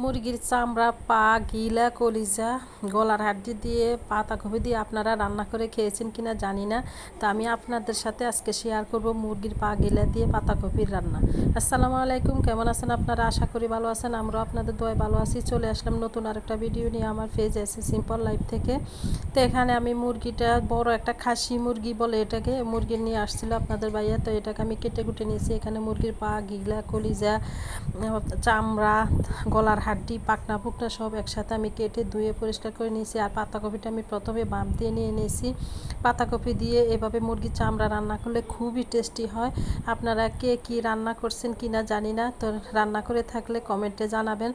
মুরগির চামড়া, পা, গিলা, কলিজা, গলার হাড্ডি দিয়ে, পাতাকপি দিয়ে আপনারা রান্না করে খেয়েছেন কিনা জানি না। তো আমি আপনাদের সাথে আজকে শেয়ার করব মুরগির পা, গিলা দিয়ে পাতাকপির রান্না। আসসালামু আলাইকুম, কেমন আছেন আপনারা? আশা করি ভালো আছেন, আমরাও আপনাদের দোয়ায় ভালো আছি। চলে আসলাম নতুন আরেকটা ভিডিও নিয়ে আমার ফেজ আছে সিম্পল লাইফ থেকে। তো এখানে আমি মুরগিটা বড় একটা খাসি মুরগি বলে এটাকে মুরগি নিয়ে আসছিল আপনাদের ভাইয়া। তো এটাকে আমি কেটে কুটে নিয়েছি। এখানে মুরগির পা, গিলা, কলিজা, চামড়া, গলার হাড্ডি পাকনা পুকনা সব একসাথে আমি কেটে ধুয়ে পরিষ্কার করে নিয়েছি আর পাতাকপিটা আমি প্রথমে বাম দিয়ে নিয়ে নিয়েছি। পাতাকপি দিয়ে এভাবে মুরগির চামড়া রান্না করলে খুবই টেস্টি হয়। আপনারা কে কি রান্না করছেন কি না জানি না, তো রান্না করে থাকলে কমেন্টে জানাবেন।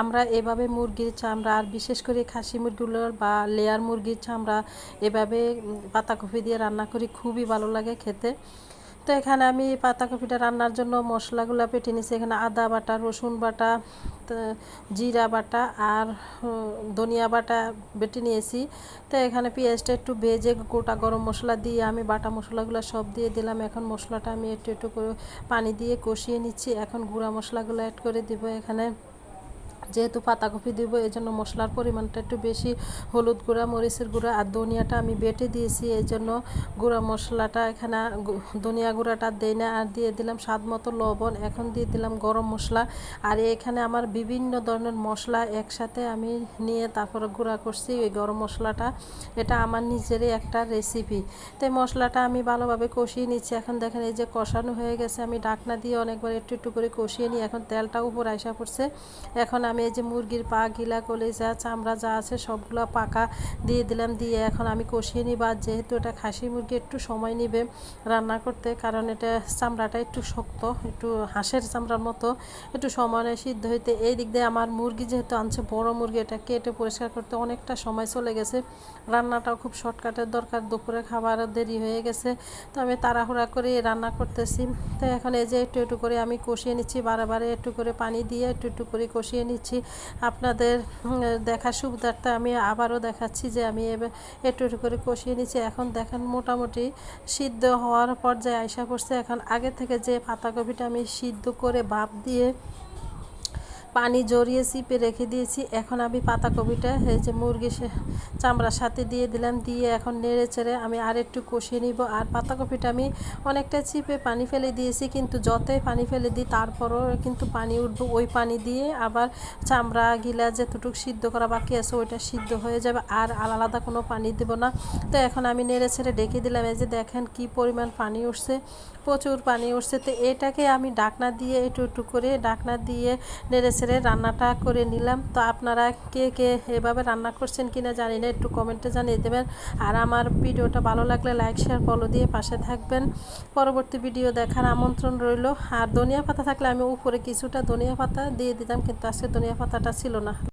আমরা এভাবে মুরগির চামড়া আর বিশেষ করে খাসি মুরগিগুলোর বা লেয়ার মুরগির চামড়া এভাবে পাতাকপি দিয়ে রান্না করি, খুবই ভালো লাগে খেতে। তো এখানে আমি পাতাকপিটা রান্নার জন্য মশলাগুলো পেটে নিয়েছি। এখানে আদা বাটা, রসুন বাটা জিরা বাটা আর ধনিয়া বাটা বেটে নিয়েছি। তো এখানে পেঁয়াজটা একটু ভেজে গোটা গরম মশলা দিয়ে আমি বাটা মশলাগুলো সব দিয়ে দিলাম। এখন মশলাটা আমি একটু একটু করে পানি দিয়ে কষিয়ে নিচ্ছি। এখন গুঁড়া মশলাগুলো অ্যাড করে দিব এখানে। যেহেতু পাতাকপি দিব এই জন্য মশলার পরিমাণটা একটু বেশি, হলুদ গুঁড়া, মরিচের গুঁড়া আর ধনিয়াটা আমি বেটে দিয়েছি এই জন্য গুঁড়া মশলাটা এখানে ধনিয়া গুঁড়াটা দেই না, আর দিয়ে দিলাম স্বাদ মতো লবণ, এখন দিয়ে দিলাম গরম মশলা, আর এখানে আমার বিভিন্ন ধরনের মশলা একসাথে আমি নিয়ে তারপরে গুঁড়া করছি ওই গরম মশলাটা, এটা আমার নিজেরই একটা রেসিপি তো মশলাটা আমি ভালোভাবে কষিয়ে নিচ্ছি, এখন দেখেন এই যে কষানো হয়ে গেছে, আমি ডাকনা দিয়ে অনেকবার একটু একটু করে কষিয়ে নিই, এখন তেলটা উপর আইসা পড়ছে, এখন আমি এই যে মুরগির পা গিলা, কলেজা, চামড়া যা আছে সবগুলো পাকা দিয়ে দিলাম, দিয়ে এখন আমি কষিয়ে নিই বা যেহেতু এটা খাসি মুরগি, একটু সময় নিবে রান্না করতে, কারণ এটা চামড়াটা একটু শক্ত, একটু হাঁসের চামড়ার মতো, একটু সময় সিদ্ধ হইতে। এই দিক দিয়ে আমার মুরগি যেহেতু আনছে বড় মুরগি, এটা কেটে পরিষ্কার করতে অনেকটা সময় চলে গেছে। রান্নাটাও খুব শর্টকাটের দরকার, দুপুরে খাবার দেরি হয়ে গেছে, তো আমি তাড়াহুড়া করে রান্না করতেছি। তো এখন এই যে একটু একটু করে আমি কষিয়ে নিচ্ছি, বারে বারে একটু করে পানি দিয়ে একটু একটু করে কষিয়ে নিচ্ছি। আপনাদের দেখার সুবিধার্থে আমি আবারও দেখাচ্ছি যে আমি এবার একটু একটু করে কষিয়ে নিচ্ছি। এখন দেখেন মোটামুটি সিদ্ধ হওয়ার পর পর্যায়ে আয়সা করছে। এখন আগে থেকে যে পাতাকপিটা আমি সিদ্ধ করে ভাপ দিয়ে পানি জড়িয়ে চিপে রেখে দিয়েছি। এখন আমি পাতাকপিটা, এই যে মুরগি চামড়ার সাথে দিয়ে দিলাম, দিয়ে এখন নেড়ে চেড়ে আমি আর একটু কষিয়ে নিব। আর পাতাকপিটা আমি অনেকটা চিপে পানি ফেলে দিয়েছি, কিন্তু যতই পানি ফেলে দিই, তারপরও কিন্তু পানি উঠবো। ওই পানি দিয়ে আবার চামড়া গিলা যেতটুকু সিদ্ধ করা বাকি আছে, ওইটা সিদ্ধ হয়ে যাবে। আর আলাদা কোনো পানি দেবো না। তো এখন আমি নেড়ে ছেড়ে ডেকে দিলাম, এই যে দেখেন কি পরিমাণ পানি উঠছে, প্রচুর পানি উঠছে। তো এটাকে আমি ডাকনা দিয়ে একটু একটু করে ডাকনা দিয়ে নেড়ে ছেড়ে রান্নাটা করে নিলাম। তো আপনারা কে কে এভাবে রান্না করছেন কিনা জানি না, একটু কমেন্টে জানিয়ে দেবেন। আর আমার ভিডিওটা ভালো লাগলে লাইক, শেয়ার ফলো দিয়ে পাশে থাকবেন। পরবর্তী ভিডিও দেখার আমন্ত্রণ রইল। আর ধনিয়া পাতা থাকলে আমি উপরে কিছুটা ধনিয়া পাতা দিয়ে দিতাম, কিন্তু আজকে ধনিয়া পাতাটা ছিল না।